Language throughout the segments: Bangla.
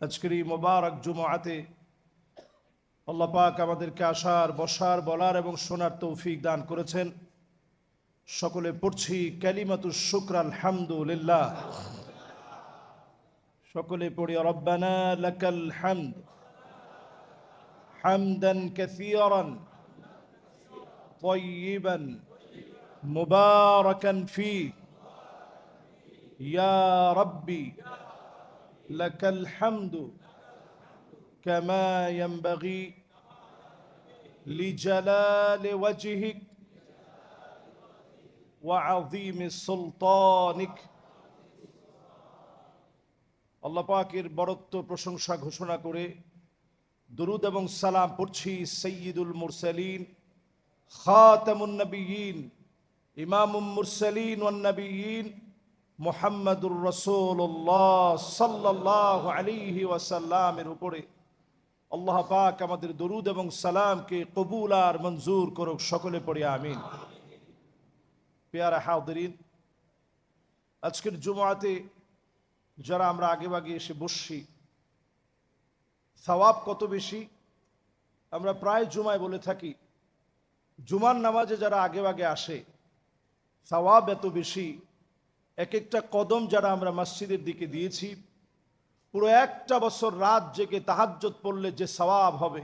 আজকের এই মোবারক জুমাতে আল্লাহ পাক আমাদেরকে আসার বসার বলার এবং শোনার তৌফিক দান করেছেন সকলে পড়ছি ক্যালিমাতু শুক্র আলহামদুলিল্লাহ সকলে পড়ি রব্বানা লাকাল হামদ হামদান কাসীরান طيبا مباركا فيه يا ربي لك الحمد كما ينبغي لجلال وجهك وعظيم سلطانك আল্লাহ পাকের বরত্ব প্রশংসা ঘোষণা করে দুরুদ এবং সালাম পড়ছি সৈয়দুল মুরসালিন খাতামুন নবীন ইমামুল মুরসালিন ওয়ান নবীন মোহাম্মদুর রসুল্লাহ সাল্লাহ আলিহি ওয়াসাল্লামের উপরে আল্লাহ পাক আমাদের দরুদ এবং সালামকে কবুল আর মঞ্জুর করুক সকলে পড়ে, আমিন। পেয়ারা হাউদরিন আজকের জুমাতে যারা আমরা আগে বাগে এসে বসছি, সওয়াব কত বেশি? আমরা প্রায় জুমায় বলে থাকি, জুমার নামাজে যারা আগে বাগে আসে, সওয়াব এত বেশি এক একটা কদম যারা আমরা মসজিদের দিকে দিয়েছি, পুরো একটা বছর রাত জেগে তাহাজ্জত পড়লে যে সওয়াব হবে,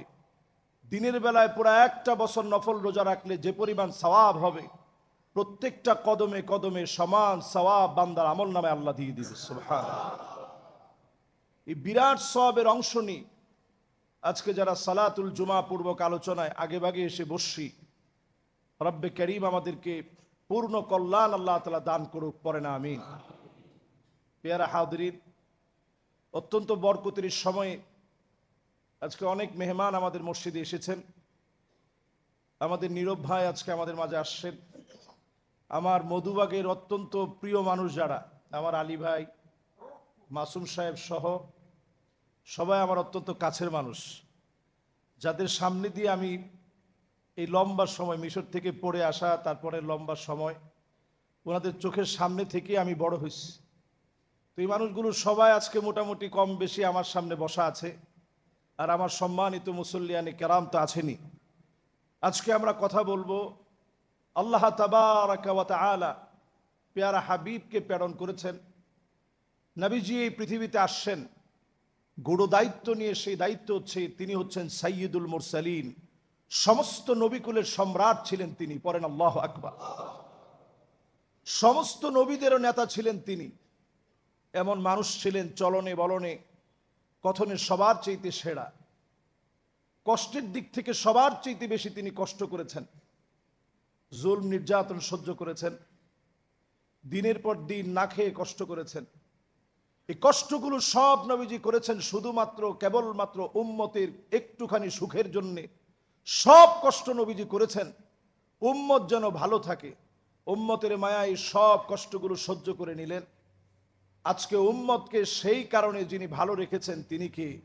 দিনের বেলায় পুরো একটা বছর নফল রোজা রাখলে যে পরিমাণ সওয়াব হবে, প্রত্যেকটা কদমে কদমে সমান সওয়াব বান্দার আমল নামে আল্লাহ দিয়ে দিবে সুবহান এই বিরাট সবের অংশ নিই আজকে যারা সালাতুল জুমা পূর্বক আলোচনায় আগে ভাগে এসে বসছি, রব্বে করিম আমাদেরকে পূর্ণ কল্যাণ আল্লাহ তালা দান করুক পরে না আমি পেয়ারা হাউদরিন অত্যন্ত বরকতির সময়ে আজকে অনেক মেহমান আমাদের মসজিদে এসেছেন। আমাদের নীরব ভাই আজকে আমাদের মাঝে আসছেন। আমার মধুবাগের অত্যন্ত প্রিয় মানুষ যারা, আমার আলী ভাই, মাসুম সাহেব সহ সবাই আমার অত্যন্ত কাছের মানুষ। যাদের সামনে দিয়ে আমি এই লম্বা সময়, মিশর থেকে পড়ে আসা, তারপরে লম্বা সময়, ওনাদের চোখের সামনে থেকে আমি বড় হয়েছি। তো এই মানুষগুলো সবাই আজকে মোটামুটি কম বেশি আমার সামনে বসা আছে, আর আমার সম্মানিত মুসল্লিয়ানি কেরাম তো আছেনি আজকে আমরা কথা বলব, আল্লাহ আলা পেয়ারা হাবিবকে প্রেরণ করেছেন। নবীজি এই পৃথিবীতে আসছেন গুরু দায়িত্ব নিয়ে সেই দায়িত্ব হচ্ছে, তিনি হচ্ছেন সাইয়দুল মুরসালিন। সমস্ত নবীকুলের সম্রাট ছিলেন তিনি পরেন আল্লাহ আকবার। সমস্ত নবীদেরও নেতা ছিলেন তিনি। এমন মানুষ ছিলেন চলনে বলনে, কথনে সবার চাইতে সেরা। কষ্টের দিক থেকে সবার চাইতে বেশি তিনি কষ্ট করেছেন। জুল নির্যাতন সহ্য করেছেন। দিনের পর দিন না খেয়ে কষ্ট করেছেন। এই কষ্টগুলো সব নবীজি করেছেন শুধুমাত্র, কেবলমাত্র উম্মতের একটুখানি সুখের জন্যে। সব কষ্ট নবীজি করেছেন। উম্মত যেন ভালো থাকে। উম্মতের মায়ায় সব কষ্টগুলো সহ্য করে নিলেন। আজকে উম্মতকে সেই কারণে যিনি ভালো রেখেছেন, তিনি কি?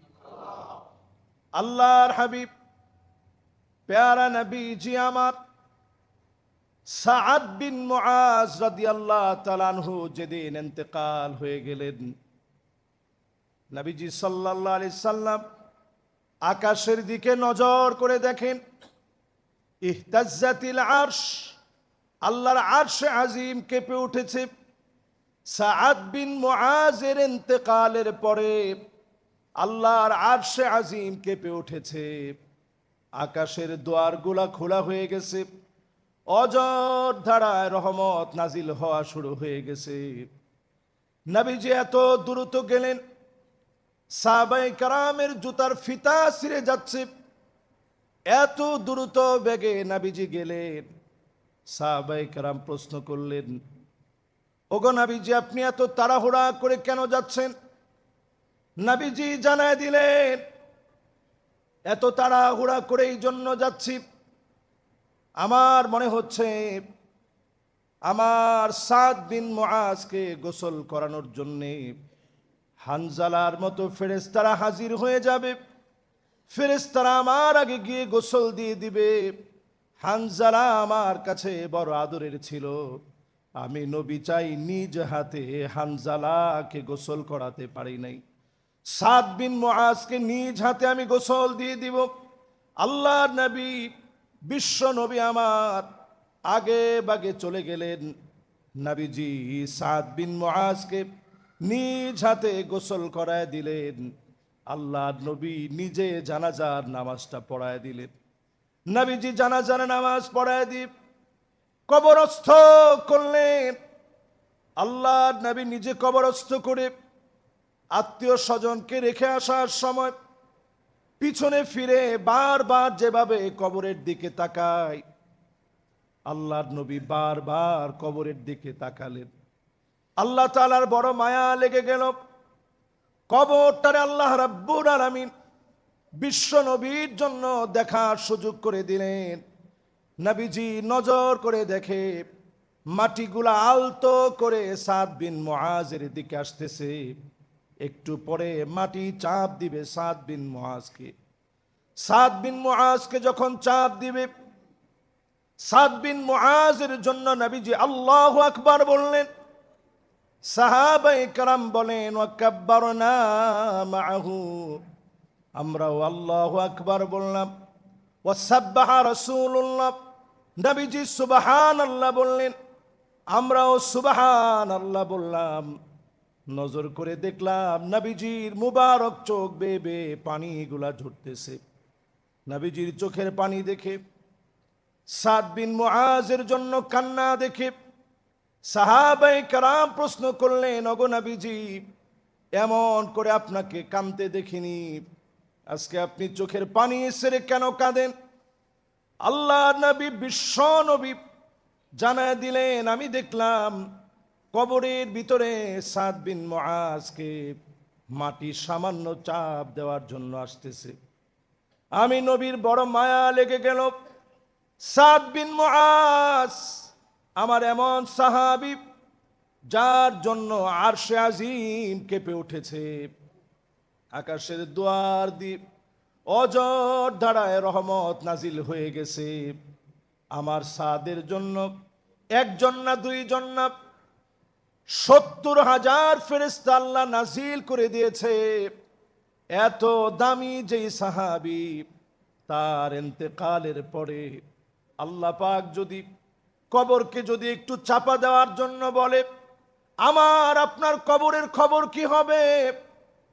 আল্লাহর হাবিব। পেয়ারা নবী জি আমার। সাআদ বিন মুআজ রাদিয়াল্লাহু তাআলা আনহু যেদিন ইন্তেকাল হয়ে গেলেন। নবীজি সাল্লাল্লাহু আলাইহি সাল্লাম আকাশের দিকে নজর করে দেখেন। ইহতাজ্জাতিল আরশ, আল্লাহর আরশে আজিম কেঁপে উঠেছে। সাআদ বিন মুআজের ইন্তেকালের পরে আল্লাহর আর্শে আজিম কেঁপে উঠেছে। আকাশের দুয়ারগুলা খোলা হয়ে গেছে। অজর ধারায় রহমত নাজিল হওয়া শুরু হয়ে গেছে। নবীজি এত দ্রুত গেলেন সাহাবাই কারামের জুতার ফিতা ছিঁড়ে যাচ্ছে। এত দ্রুত বেগে নাবিজি গেলেন। সাহাবাই কারাম প্রশ্ন করলেন, ওগো নাবিজি, আপনি এত তাড়াহুড়া করে কেন যাচ্ছেন? নাবিজি জানায় দিলেন, এত তাড়াহুড়া করে এই জন্য যাচ্ছি। আমার মনে হচ্ছে আমার সাত দিন মহাজকে গোসল করানোর জন্যে হানজালার মতো ফেরেস্তারা হাজির হয়ে যাবে। ফেরেস্তারা আমার আগে গিয়ে গোসল দিয়ে দিবে। হানজালা আমার কাছে বড় আদরের ছিল। আমি নবী চাই নিজ হাতে হানজালাকে গোসল করাতে পারি নাই। সাত বিন মহাজকে নিজ হাতে আমি গোসল দিয়ে দিব। আল্লাহর নবী, বিশ্ব নবী আমার আগে বাগে চলে গেলেন। নবীজি সাত বিন মুআজকে নিজ হাতে গোসল করায় দিলেন। আল্লাহ নবী নিজে জানাজার নামাজটা পড়ায় দিলেন। নবীজি জানাজার নামাজ পড়ায় দিব কবরস্থ করলেন। আল্লাহ নবী নিজে কবরস্থ করে আত্মীয় স্বজনকে রেখে আসার সময় পিছনে ফিরে বারবার যেভাবে কবরের দিকে তাকায়, আল্লাহর নবী বারবার কবরের দিকে তাকালেন। আল্লাহ তালার বড় মায়া লেগে গেল। কবরটারে আল্লাহ রাব্বুর আলামিন বিশ্ব নবীর জন্য দেখার সুযোগ করে দিলেন। নবীজি নজর করে দেখে মাটিগুলা আলতো করে সাদ বিন মহাজের দিকে আসতেছে। একটু পরে মাটি চাপ দিবে সাদ বিন মহাজকে সাদ বিন মহাজকে যখন চাপ দিবে, সাদ বিন মহাজের জন্য নবীজি আল্লাহ আকবার বললেন সাহাবাই কারাম বলেন ওয়াকাব্বারনা মাআহু। আমরাও আল্লাহ আকবার বললাম ওয়াসাব্বাহা রাসূলুল্লাহ। নবীজি সুবাহান আল্লাহ বললেন, আমরাও সুবাহান আল্লাহ বললাম। নজর করে দেখলাম, নবীজির মুবারক চোখ বেয়ে পানিগুলা ঝরতেছে। নবীজির চোখের পানি দেখে, সাদ বিন মুআজের জন্য কান্না দেখে সাহাবাই কারাম প্রশ্ন করলেন অগনাবিজি এমন করে আপনাকে কামতে দেখিনি। আজকে আপনি চোখের পানি সেরে কেন কাঁদেন? আল্লাহ নবী বিশ্ব নবী জানায় দিলেন, আমি দেখলাম কবরের ভিতরে সাদ বিন মহাজকে মাটি সামান্য চাপ দেওয়ার জন্য আসতেছে। আমি নবীর বড় মায়া লেগে গেল। সাদ বিন মুআজ আমার এমন সাহাবি যার জন্য আরশে আজিম কেঁপে উঠেছে। আকাশের দুয়ার দ্বীপ অজর ধারায় রহমত নাজিল হয়ে গেছে। আমার সাদের জন্য একজন না দুইজন না সত্তর হাজার ফেরেস্তা আল্লাহ নাজিল করে দিয়েছে। এত দামি যেই সাহাবি, তার এতেকালের পরে আল্লাহ পাক যদি কবরকে যদি একটু চাপা দেওয়ার জন্য বলে, আমার আপনার কবরের খবর কি হবে?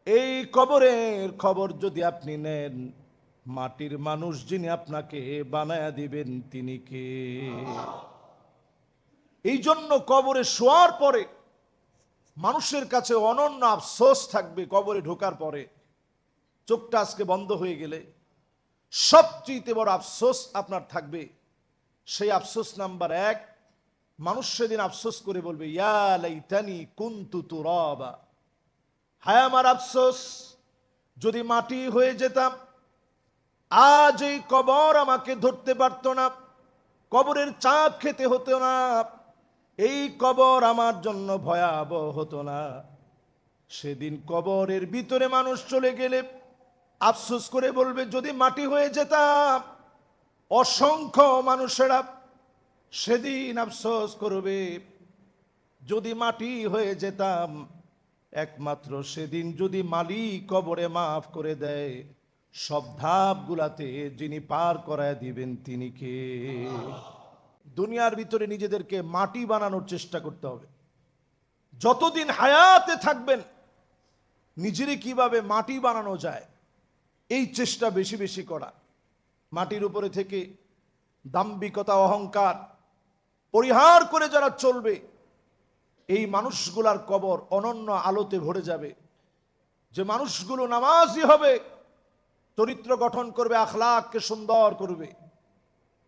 এই কবরের খবর যদি আপনি নেন, মাটির মানুষ যিনি আপনাকে বানায়া দিবেন, তিনি কে? এই জন্য কবরে শোয়ার পরে মানুষের কাছে অনন্য আফসোস থাকবে কবরে ঢোকার পরে। চোখটা আজকে বন্ধ হয়ে গেলে সবচেয়ে বড় আফসোস আপনার থাকবে সেই আফসোস নাম্বার এক, মানুষ সেদিন আফসোস করে বলবে, ইয়া লাইতানি কুনতু তুরাবা। হায় আমার আফসোস, যদি মাটি হয়ে যেতাম, আজ এই কবর আমাকে ধরতে পারতো না, কবরের চাপ খেতে হতো না, এই কবর আমার জন্য ভয়াবহ হতো না। সেদিন কবরের ভিতরে মানুষ চলে গেলে আফসোস করে বলবে, যদি মাটি হয়ে যেতাম অসংখ্য মানুষেরা সেদিন আফসোস করবে, যদি মাটি হয়ে যেতাম, একমাত্র সেদিন যদি মালিক কবরে মাফ করে দেয়, সব ধাপগুলাতে যিনি পার করায় দিবেন তিনি কে? দুনিয়ার ভিতরে নিজেদেরকে মাটি বানানোর চেষ্টা করতে হবে। যতদিন হায়াতে থাকবেন নিজেরে কীভাবে মাটি বানানো যায়, এই চেষ্টা বেশি বেশি করা। মাটির উপরে থেকে দাম্ভিকতা, অহংকার পরিহার করে যারা চলবে, এই মানুষগুলার কবর অনন্য আলোতে ভরে যাবে। যে মানুষগুলো নামাজই হবে, চরিত্র গঠন করবে, আখলাককে সুন্দর করবে,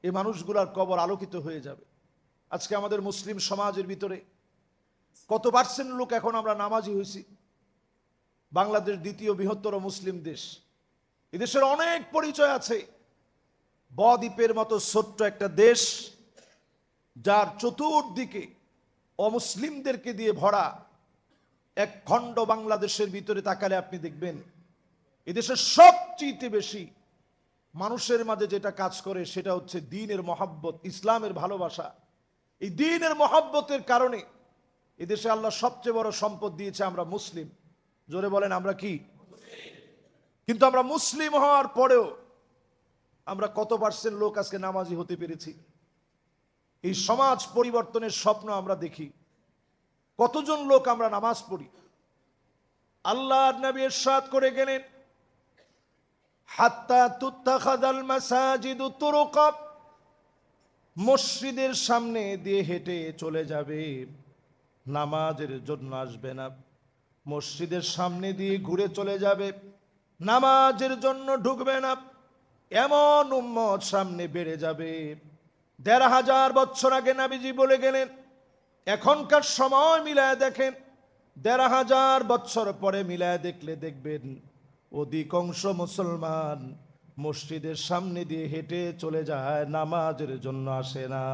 এই মানুষগুলার কবর আলোকিত হয়ে যাবে। আজকে আমাদের মুসলিম সমাজের ভিতরে কত পার্সেন্ট লোক এখন আমরা নামাজি হয়েছি? বাংলাদেশ দ্বিতীয় বৃহত্তর মুসলিম দেশ। এদেশের অনেক পরিচয় আছে। বদ্বীপের মতো ছোট্ট একটা দেশ, যার চতুর্দিকে অমুসলিমদেরকে দিয়ে ভরা এক খণ্ড বাংলাদেশের ভিতরে তাকালে আপনি দেখবেন, এদেশের সবচেয়ে বেশি মানুষের মাঝে যেটা কাজ করে সেটা হচ্ছে দিনের মহাব্বত, ইসলামের ভালোবাসা। এই দিনের মহাব্বতের কারণে এদেশে আল্লাহ সবচেয়ে বড় সম্পদ দিয়েছে আমরা মুসলিম। জোরে বলেন, আমরা কি? কিন্তু আমরা মুসলিম হওয়ার পরেও আমরা কত পার্সেন্ট লোক আজকে নামাজি হতে পেরেছি? এই সমাজ পরিবর্তনের স্বপ্ন আমরা দেখি। কতজন লোক আমরা নামাজ পড়ি? আল্লাহ নবী এরশাদ করে গেলেন, হাত্তা তুত্তাখাদাল মাসাজিদু তুরুকাব মসজিদের সামনে দিয়ে হেঁটে চলে যাবে। নামাজের জন্য আসবে না। মসজিদের সামনে দিয়ে ঘুরে চলে যাবে। নামাজের জন্য ঢুকবে না। এমন উম্মত সামনে বেড়ে যাবে। দেড় হাজার বছর আগে নাবিজি বলে গেলেন, এখনকার সময় মিলায় দেখেন, দেড় হাজার বছর পরে মিলায় দেখলে দেখবেন, অধিকাংশ মুসলমান মসজিদের সামনে দিয়ে হেঁটে চলে যায়, নামাজের জন্য আসে না।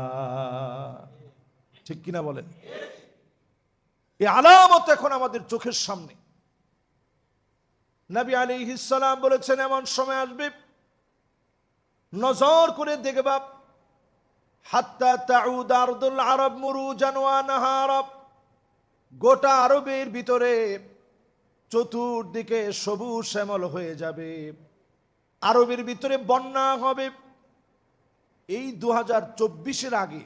ঠিক কিনা বলেন? এই আলামত এখন আমাদের চোখের সামনে। নবী আলী ইসালাম বলেছেন, এমন সময় আসবে নজর করে দেখবা। হাত্তা তাউদ আরব মুরু জানোয়ানাহা আরব গোটা আরবের ভিতরে চতুর্দিকে সবুজ শ্যামল হয়ে যাবে। আরবের ভিতরে বন্যা হবে। এই দু হাজার চব্বিশের আগে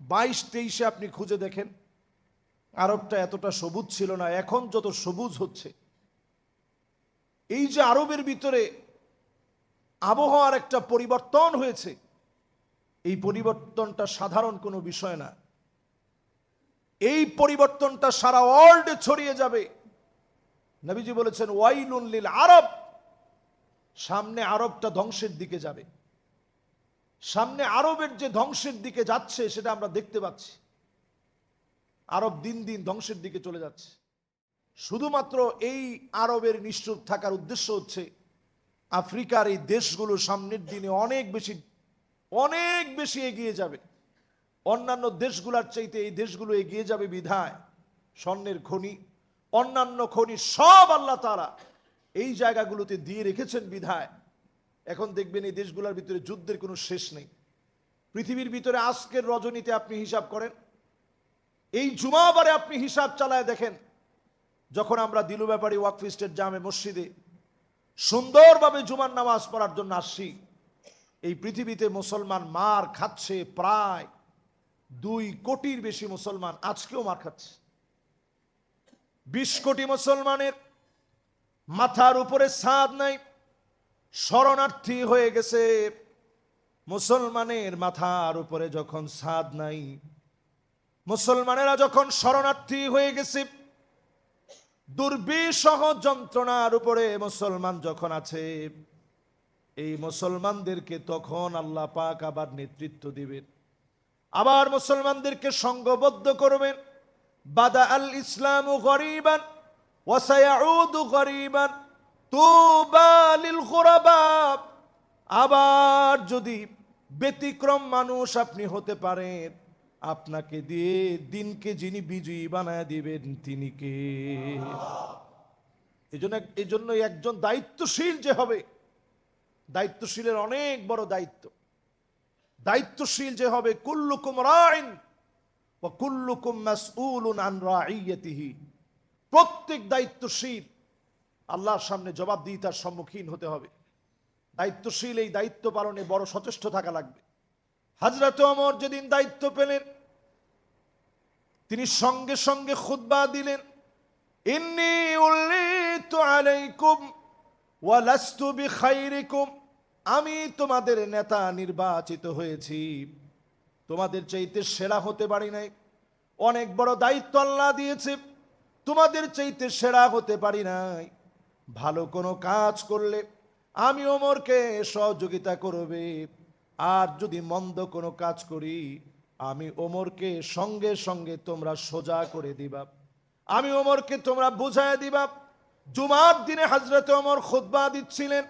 বাইশ তেইশে আপনি খুঁজে দেখেন, আরবটা এতটা সবুজ ছিল না, এখন যত সবুজ হচ্ছে, এই যে আরবের ভিতরে আবহাওয়ার একটা পরিবর্তন হয়েছে। এই পরিবর্তনটা সাধারণ কোনো বিষয় না। এই পরিবর্তনটা সারা ওয়ার্ল্ডে ছড়িয়ে যাবে। নবীজি বলেছেন, ওয়াইলুন লিল আরব। সামনে আরবটা ধ্বংসের দিকে যাবে। সামনে আরবের যে ধ্বংসের দিকে যাচ্ছে, সেটা আমরা দেখতে পাচ্ছি। আরব দিন দিন ধ্বংসের দিকে চলে যাচ্ছে। শুধুমাত্র এই আরবের নিশ্চুপ থাকার উদ্দেশ্য হচ্ছে আফ্রিকার এই দেশগুলো সামনের দিনে অনেক বেশি অনেক বেশি এগিয়ে যাবে। অন্যান্য দেশগুলোর চাইতে এই দেশগুলো এগিয়ে যাবে বিধায় স্বর্ণের খনি। অন্যান্য খনি সব আল্লাহ তারা এই জায়গাগুলোতে দিয়ে রেখেছেন বিধায়। এখন দেখবেন এই দেশগুলোর ভিতরে যুদ্ধের কোনো শেষ নেই। পৃথিবীর ভিতরে আজকের রজনীতে আপনি হিসাব করেন, এই জুমাবারে আপনি হিসাব চালায় দেখেন, যখন আমরা দিলু ব্যাপারী ওয়াকফিস্টের জামে মসজিদে সুন্দরভাবে জুমার নামাজ পড়ার জন্য আসছি। এই পৃথিবীতে মুসলমান মার খাচ্ছে প্রায় দুই কোটির বেশি মুসলমান আজকেও মার খাচ্ছে। বিশ কোটি মুসলমানের মাথার উপরে ছাদ নাই, শরণার্থী হয়ে গেছে। মুসলমানের মাথার উপরে যখন ছাদ নাই, মুসলমানেরা যখন শরণার্থী হয়ে গেছে দুর্বিষহ যন্ত্রণার উপরে মুসলমান যখন আছে, এই মুসলমানদেরকে তখন আল্লাহ পাক আবার নেতৃত্ব দিবেন। আবার মুসলমানদেরকে সংঘবদ্ধ করবেন। বাদা আল ইসলাম গরিবান ওয়াসায়াউদু গরিবান, তুবা লিল গুরাবা। আবার যদি ব্যতিক্রম মানুষ আপনি হতে পারেন আপনাকে দিয়ে দিনকে যিনি বিজয়ী বানায় দিবেন, তিনি কে? এই জন্য একজন দায়িত্বশীল যে হবে, দায়িত্বশীলের অনেক বড় দায়িত্ব। দায়িত্বশীল যে হবে কুল্লুকুম রাইন ও কুল্লুকুম মাসউলুন আন রাইয়াতিহি। প্রত্যেক দায়িত্বশীল আল্লাহর সামনে জবাবদিহিতার সম্মুখীন হতে হবে। দায়িত্বশীল এই দায়িত্ব পালনে বড় সচেষ্ট থাকা লাগবে। হাজরত অমর যেদিন দায়িত্ব পেলেন, তিনি সঙ্গে সঙ্গে খুতবা দিলেন। ইন্নি উল্লিতু আলাইকুম আমি তোমাদের নেতা নির্বাচিত হয়েছি। তোমাদের চাইতে সেরা হতে পারি নাই। অনেক বড় দায়িত্ব আল্লাহ দিয়েছে। তোমাদের চাইতে সেরা হতে পারি নাই। ভালো কোনো কাজ করলে আমি ওমরকে সহযোগিতা করবে। আর যদি মন্দ কোনো কাজ করি, আমি ওমরকে সঙ্গে সঙ্গে তোমরা সোজা করে দিবা। আমি ওমরকে তোমরা বুঝায় দিবা। জুমার দিনে হাজরত ওমর খুতবা দিচ্ছিলেন,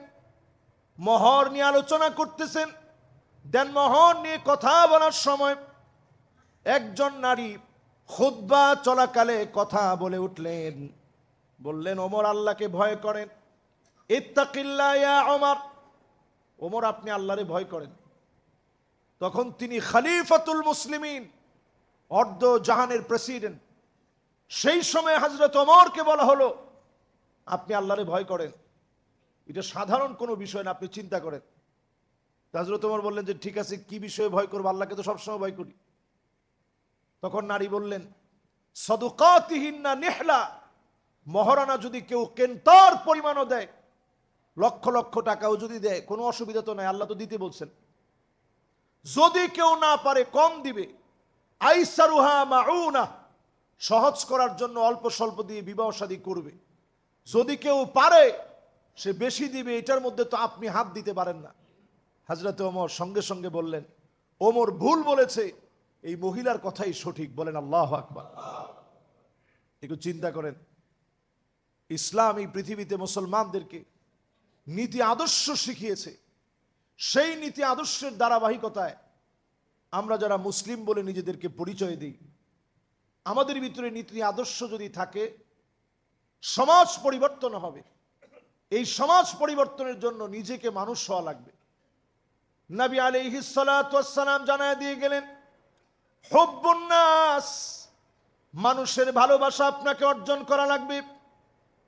মহর নিয়ে আলোচনা করতেছেন। দেন মহর নিয়ে কথা বলার সময় একজন নারী খুতবা চলাকালে কথা বলে উঠলেন। বললেন, ওমর, আল্লাহকে ভয় করেন। ইত্তাকিল্লা ইয়া ওমর। ওমর, আপনি আল্লাহরে ভয় করেন। তখন তিনি খালিফাতুল মুসলিমিন, অর্ধ জাহানের প্রেসিডেন্ট সেই সময় হজরত ওমরকে বলা হলো, আপনি আল্লাহরে ভয় করেন। এটা সাধারণ কোনো বিষয় না, আপনি চিন্তা করেন। তাজরত তোমার বললেন যে, ঠিক আছে, কি বিষয়ে ভয় করব? আল্লাহকে তো সবসময় ভয় করি। তখন নারী বললেন সদুকাতিহীনা নেহলা, মহারানা যদি কেউ কেন্তার পরিমাণও দেয়, লক্ষ লক্ষ টাকাও যদি দেয়, কোনো অসুবিধা তো নাই, আল্লাহ তো দিতে বলছেন। যদি কেউ না পারে কম দিবে, আইসারুহা সহজ করার জন্য অল্প স্বল্প দিয়ে বিবাহ শাদী করবে। যদি কেউ পারে, সে বেশি দিবে, এটার মধ্যে তো আপনি হাত দিতে পারেন না। হাজরত ওমর সঙ্গে সঙ্গে বললেন, ওমর ভুল বলেছে, এই মহিলার কথাই সঠিক। বলেন, আল্লাহ আকবার। একটু চিন্তা করেন, ইসলাম এই পৃথিবীতে মুসলমানদেরকে নীতি আদর্শ শিখিয়েছে সেই নীতি আদর্শের ধারাবাহিকতায় আমরা যারা মুসলিম বলে নিজেদেরকে পরিচয় দিই, আমাদের ভিতরে নীতি আদর্শ যদি থাকে, সমাজ পরিবর্তন হবে। এই সমাজ পরিবর্তনের জন্য নিজেকে মানুষ হওয়া লাগবে। নবী আলিহিসালাম জানায় দিয়ে গেলেন হব্বুন্নাস মানুষের ভালোবাসা আপনাকে অর্জন করা লাগবে।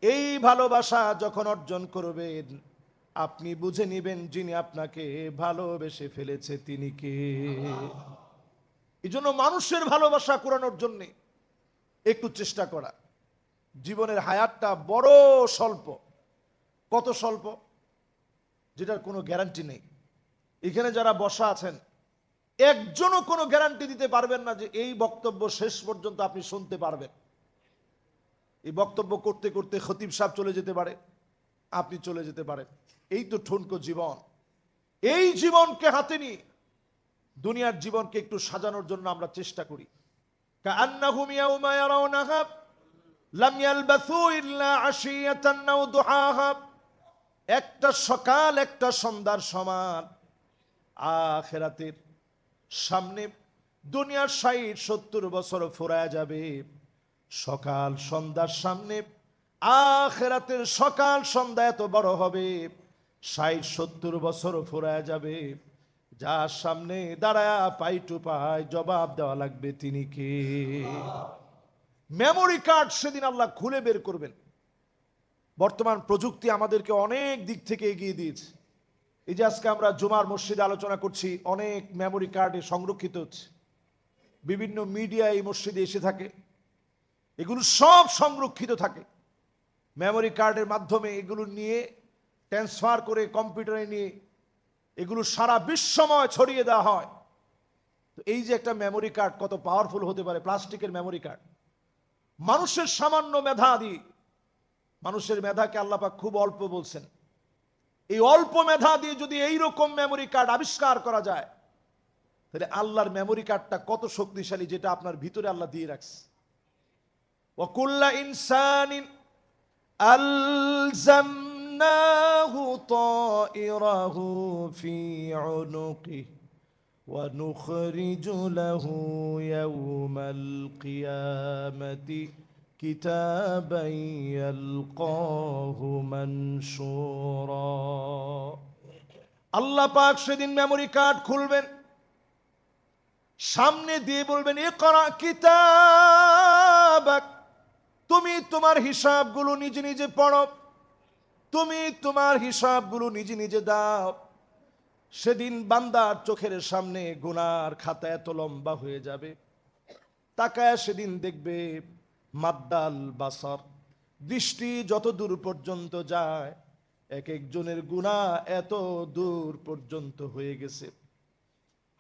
এই ভালোবাসা যখন অর্জন করবেন আপনি বুঝে নেবেন যিনি আপনাকে ভালোবেসে ফেলেছে তিনি কে। এই জন্য মানুষের ভালোবাসা কুরানোর জন্যে একটু চেষ্টা করা। জীবনের হায়াতটা বড় স্বল্প। কত স্বল্প? যেটার কোনো গ্যারান্টি নেই। এখানে যারা বসা আছেন, একজনও কোনো গ্যারান্টি দিতে পারবেন না যে এই বক্তব্য শেষ পর্যন্ত আপনি শুনতে পারবেন। এই বক্তব্য করতে করতে খতিব সাহেব চলে যেতে পারে। আপনি চলে যেতে পারেন। এই তো ঠুনকো জীবন। এই জীবনকে হাতে নিয়ে দুনিয়ার জীবনকে একটু সাজানোর জন্য আমরা চেষ্টা করি। একটা সকাল, একটা সন্ধ্যার সমান। আখেরাতের সামনে দুনিয়ার ষাট, সত্তর বছর ফোরা যাবে। সকাল, সন্ধ্যার সামনে আখেরাতের সকাল সন্ধ্যা এত বড় হবে, ষাট, সত্তর বছর ফোরায় যাবে। যার সামনে দাঁড়ায় পাই টু পাই জবাব দেওয়া লাগবে তিনি কে? মেমোরি কার্ড সেদিন আল্লাহ খুলে বের করবেন। বর্তমান প্রযুক্তি আমাদেরকে অনেক দিক থেকে এগিয়ে দিয়েছে। এই যে আজকে আমরা জুমার মসজিদে আলোচনা করছি, অনেক মেমোরি কার্ডে সংরক্ষিত হচ্ছে। বিভিন্ন মিডিয়া এই মসজিদে এসে থাকে। এগুলো সব সংরক্ষিত থাকে। মেমোরি কার্ডের মাধ্যমে এগুলো নিয়ে ট্রান্সফার করে কম্পিউটারে নিয়ে এগুলো সারা বিশ্বময় ছড়িয়ে দেওয়া হয়। তো এই যে একটা মেমোরি কার্ড কত পাওয়ারফুল হতে পারে প্লাস্টিকের মেমোরি কার্ড মানুষের সামান্য মেধা দিয়ে, মানুষের মেধাকে আল্লাপাক খুব অল্প বলছেন। এই অল্প মেধা দিয়ে যদি এই রকম মেমোরি কার্ড আবিষ্কার করা যায়, তাহলে আল্লাহর মেমোরি কার্ডটা কত শক্তিশালী যেটা আপনার ভিতরে আল্লাহ দিয়ে রাখছে। ওকুল্লা ইনসানিন আলজামনাহু তাইরাহু ফি উনুকি ونخرج له يوم القيامة كتابا يلقاه منشورا আল্লাহ পাক সেদিন মেমোরি কার্ড খুলবেন সামনে দিয়ে বলবেন এ করা কিতাব তুমি তোমার হিসাবগুলো নিজে নিজে পড়ো। তুমি তোমার হিসাবগুলো নিজে নিজে দাও। সেদিন বান্দার চোখের সামনে গুনার খাতা এত লম্বা হয়ে যাবে। তাকায় সেদিন দেখবে মাদ্দাল বাসর। দৃষ্টি যত দূর পর্যন্ত যায়, এক একজনের গুণা এত দূর পর্যন্ত হয়ে গেছে।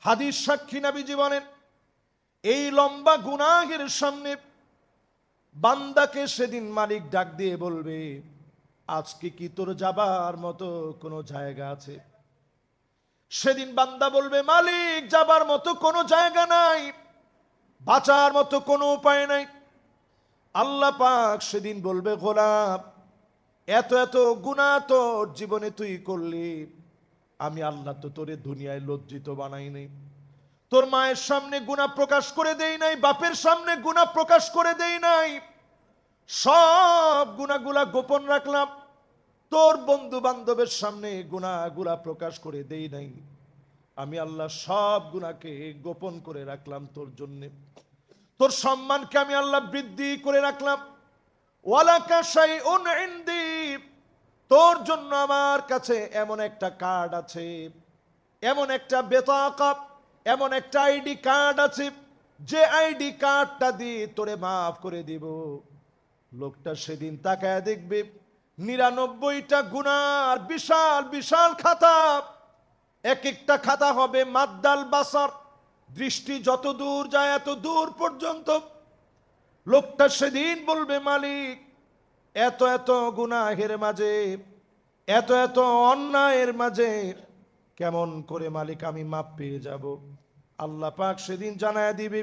হাদিস সাক্ষী নাবি জীবনের এই লম্বা গুনাহের সামনে বান্দাকে সেদিন মালিক ডাক দিয়ে বলবে, আজকে কি তোর যাবার মতো কোনো জায়গা আছে? সেদিন বান্দা বলবে, মালিক, যাবার মতো কোনো জায়গা নাই, বাঁচার মতো কোনো উপায় নাই। আল্লাহ পাক সেদিন বলবে গোলাপ এত এত গুণা তোর জীবনে তুই করলি, আমি আল্লাহ তো তোরে দুনিয়ায় লজ্জিত বানাই নাই তোর মায়ের সামনে গুণা প্রকাশ করে দেই নাই, বাপের সামনে গুণা প্রকাশ করে দেই নাই। সব গুণাগুলা গোপন রাখলাম। তোর বন্ধু বান্ধবের সামনে গুণাগুলা প্রকাশ করে দেই নাই। আমি আল্লাহ সব গুণাকে গোপন করে রাখলাম তোর জন্যে। তোর সম্মানকে আমি আল্লাহ বৃদ্ধি করে রাখলাম। তোর জন্য আমার কাছে এমন একটা কার্ড আছে, এমন একটা বেতাকা এমন একটা আইডি কার্ড আছে, যে আইডি কার্ডটা দিয়ে তোরে মাফ করে দিব। লোকটা সেদিন তাকায় দেখবে, নিরানব্বইটা গুনার বিশাল বিশাল খাতা। এক একটা খাতা হবে মাদ্দাল বাসার। দৃষ্টি যত দূর যায় এত দূর পর্যন্ত। লোকটা সেদিন বলবে, মালিক, এত এত গুনাহের মাঝে, এত এত অন্যায়ের মাঝে কেমন করে মালিক, আমি মাপ পেয়ে যাব। আল্লাহ পাক সেদিন জানায় দিবে,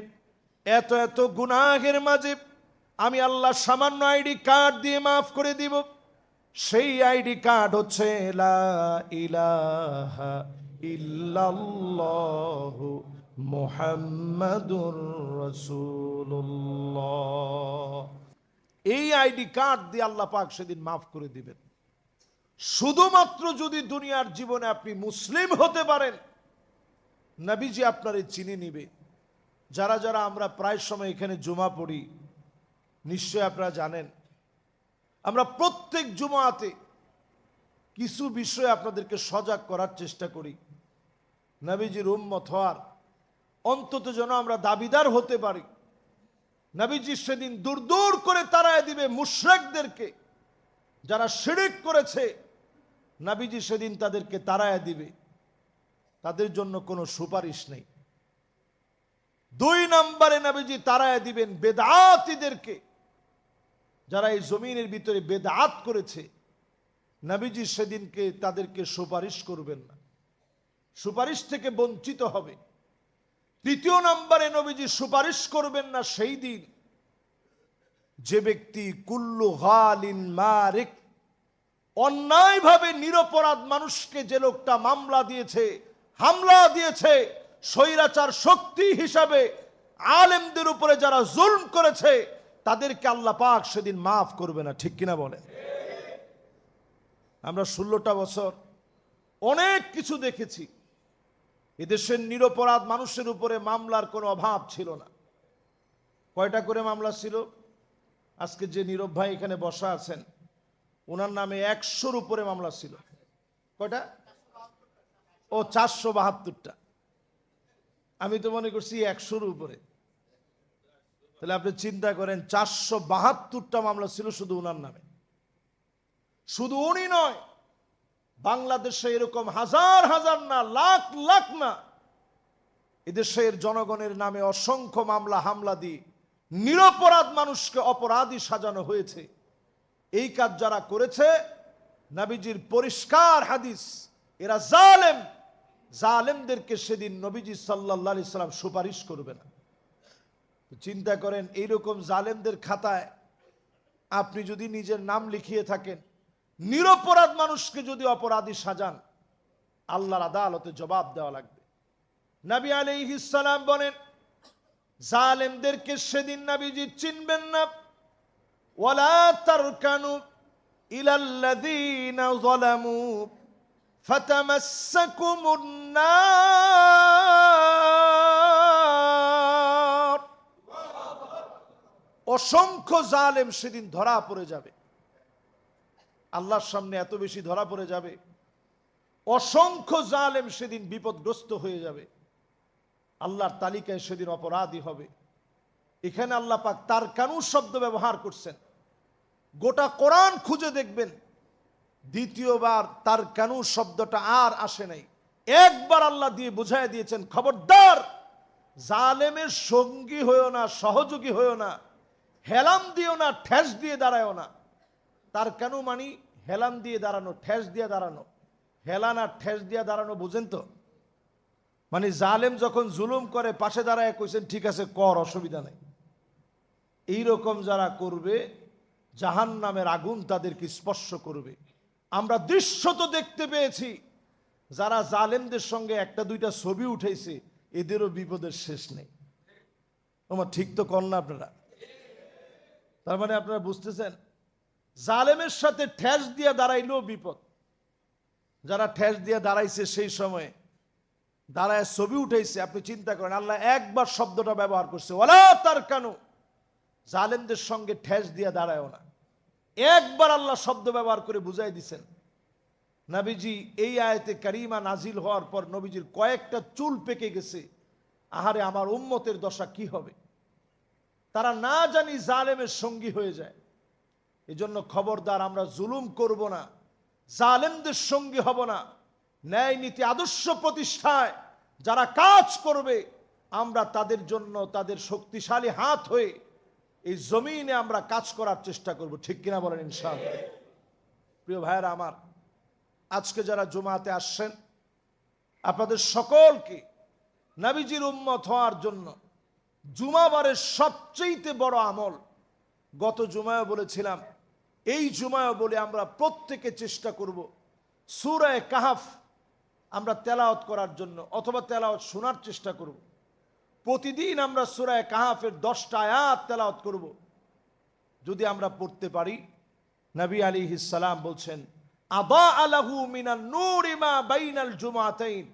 এত এত গুনাহের মাঝে আমি আল্লাহ সামান্য আইডি কার্ড দিয়ে মাফ করে দিব। সেই আইডি কার্ড হচ্ছে মুহাম্মাদুর এই আইডি কার্ড দিয়ে আল্লাহ পাক সেদিন মাফ করে দিবেন। শুধুমাত্র যদি দুনিয়ার জীবনে আপনি মুসলিম হতে পারেন, নবীজি আপনারে চিনে নিবে। যারা যারা আমরা প্রায় সময় এখানে জুমা পড়ি নিশ্চয় আপনারা জানেন, আমরা প্রত্যেক জুমাতে কিছু বিষয়ে আপনাদেরকে সজাগ করার চেষ্টা করি। নবীজির উম্মত হওয়ার অন্তত যেন আমরা দাবিদার হতে পারি। নবীজি সেদিন দূর দূর করে তারায় দিবে মুশরেকদেরকে, যারা শিরিক করেছে নাবিজি সেদিন তাদেরকে তারায় দিবে। তাদের জন্য কোনো সুপারিশ নেই। দুই নম্বরে নাবিজি তারায় দিবেন বেদাতিদেরকে। যারা এই জমিনের ভিতরে বেদাত করেছে, নাবিজি সেদিনকে তাদেরকে সুপারিশ করবেন না। সুপারিশ থেকে বঞ্চিত হবে। তৃতীয় নম্বরে নবীজি সুপারিশ করবেন না সেই দিন। যে ব্যক্তি কুল্লু হালিন মারিক অন্যায়ভাবে নিরপরাধ মানুষকে যে লোকটা মামলা দিয়েছে, হামলা দিয়েছে, স্বৈরাচার শক্তি হিসাবে আলেমদের উপরে যারা জুলম করেছে, তাদেরকে আল্লাহ পাক সেদিন মাফ করবে না, ঠিক কিনা বলে আমরা ষোলোটা বছর অনেক কিছু দেখেছি। এদেশের নিরপরাধ মানুষের উপরে মামলার কোনো অভাব ছিল না। কয়টা করে মামলা ছিল? আজকে যে নীরব ভাই এখানে বসা আছেন ওনার নামে একশোর উপরে মামলা ছিল। কয়টা? ও চারশো বাহাত্তরটা। আমি তো মনে করছি একশোর উপরে। তাহলে আপনি চিন্তা করেন, চারশো বাহাত্তরটা মামলা ছিল শুধু ওনার নামে। শুধু উনি নয়, বাংলাদেশে এরকম হাজার হাজার না, লাখ লাখ না, এদেশের জনগণের নামে অসংখ্য মামলা হামলা দিয়ে নিরপরাধ মানুষকে অপরাধী সাজানো হয়েছে। এই কাজ যারা করেছে, নাবিজির পরিষ্কার হাদিস, এরা জালেম। জালেমদেরকে সেদিন নবীজি সাল্লাহ আলি সাল্লাম সুপারিশ করবে না। চিন্তা করেন, এইরকম জালেমদের খাতায় আপনি যদি নিজের নাম লিখিয়ে থাকেন, নিরপরাধ মানুষকে যদি অপরাধী সাজান, আল্লাহর আদালতে জবাব দেওয়া লাগবে। নবী আলাইহিসালাম বলেন, জালেমদেরকে সেদিন নবীজি চিনবেন না। ওয়ালা তারকানু ইলাল্লাযীনা যালামু ফাতামাসসাকুমুন নার। অসংখ্য জালেম সেদিন ধরা পড়ে যাবে। আল্লাহর সামনে এত বেশি ধরা পড়ে যাবে। অসংখ্য জালেম সেদিন বিপদগ্রস্ত হয়ে যাবে। আল্লাহর তালিকায় সেদিন অপরাধী হবে। এখানে আল্লাহ পাক তার কানু শব্দ ব্যবহার করছেন। গোটা কোরআন খুঁজে দেখবেন। দ্বিতীয়বার তার কেন শব্দটা আর আসে নাই। একবার আল্লাহ দিয়ে বুঝাই দিয়েছেন, খবরদার, জালেমের সঙ্গী হয়েও না, সহযোগী হয়েও না, হেলাম দিও না, ঠেস দিয়ে দাঁড়ায়ও না। তার কেন মানি? হেলাম দিয়ে দাঁড়ানো, ঠেস দিয়ে দাঁড়ানো। হেলান আর ঠেস দিয়ে দাঁড়ানো বুঝেন তো? মানে জালেম যখন জুলুম করে, পাশে দাঁড়ায় কইছেন, ঠিক আছে, কর, অসুবিধা নেই। এইরকম যারা করবে জাহান নামের আগুন তাদেরকে স্পর্শ করবে। আমরা দৃশ্য তো দেখতে পেয়েছি। যারা জালেমদের সঙ্গে একটা দুইটা ছবি উঠেছে, এদেরও বিপদের শেষ নেই। তোমার ঠিক তো কর না আপনারা? তার মানে আপনারা বুঝতেছেন? জালেমের সাথে ঠেস দিয়ে দাঁড়াইলেও বিপদ। যারা ঠেস দিয়ে দাঁড়াইছে সেই সময়ে দাঁড়ায় ছবি উঠেছে, আপনি চিন্তা করেন, আল্লাহ একবার শব্দটা ব্যবহার করছে ওলা তার কেন জালেমদের সঙ্গে ঠেস দিয়ে দাঁড়ায়ও না। একবার আল্লাহ শব্দ ব্যবহার করে বুঝাই দিছেন। নাবিজি, এই আয়তে কারিমা নাজিল হওয়ার পর নবীজির কয়েকটা চুল পেকে গেছে। আহারে, আমার উম্মতের দশা কি হবে? তারা না জানি জালেমের সঙ্গী হয়ে যায়। এজন্য খবরদার, আমরা জুলুম করব না। জালেমদের সঙ্গী হব না। ন্যায় নীতি আদর্শ প্রতিষ্ঠায় যারা কাজ করবে, আমরা তাদের জন্য তাদের শক্তিশালী হাত হয়ে এই জমিনে আমরা কাজ করার চেষ্টা করব, ঠিক কিনা বলেন ইনশাআল্লাহ। প্রিয় ভাইয়েরা আমার, আজকে যারা জুমাতে আসছেন, আপনাদের সকলকে নাবিজির উম্মত হওয়ার জন্য জুমাবারের সবচেয়েতে বড় আমল, গত জুমায় বলেছিলাম, এই জুমায় বলে আমরা প্রত্যেকে চেষ্টা করব, সুরায় কাহাফ আমরা তেলাওয়াত করার জন্য অথবা তেলাওয়াত শোনার চেষ্টা করব। প্রতিদিন আমরা সুরায় কাহাফের দশটা আয়াত তেলাওয়াত করব। যদি আমরা পড়তে পারি, নবী আলী সালাম বলছেন আবা আলাহু মিনান নূরিমা বাইনাল জুমাতাইন।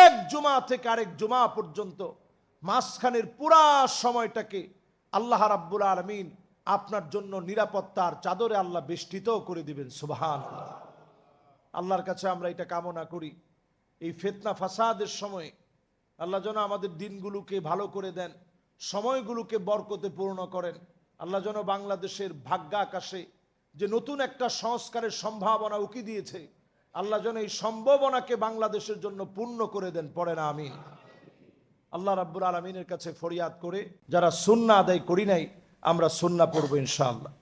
এক জুমা থেকে আরেক জুমা পর্যন্ত মাঝখানের পুরা সময়টাকে আল্লাহ রাব্বুল আলমিন আপনার জন্য নিরাপত্তার চাদরে আল্লাহ বেষ্টিত করে দিবেন সুবাহান আল্লাহর কাছে আমরা এটা কামনা করি। এই ফেতনা ফাসাদের সময় আল্লাহ যেন আমাদের দিনগুলোকে ভালো করে দেন, সময়গুলোকে বরকতে পূর্ণ করেন। আল্লাহ যেন বাংলাদেশের ভাগ্য আকাশে যে নতুন একটা সংস্কারের সম্ভাবনা উকি দিয়েছে, আল্লাহ যেন এই সম্ভাবনাকে বাংলাদেশের জন্য পূর্ণ করে দেন, পড়ে না আমিন আল্লাহ রাব্বুল আলমিনের কাছে ফরিয়াদ করে, যারা সুন্না আদায় করি নাই, আমরা সুন্না পড়ব ইনশাআল্লাহ।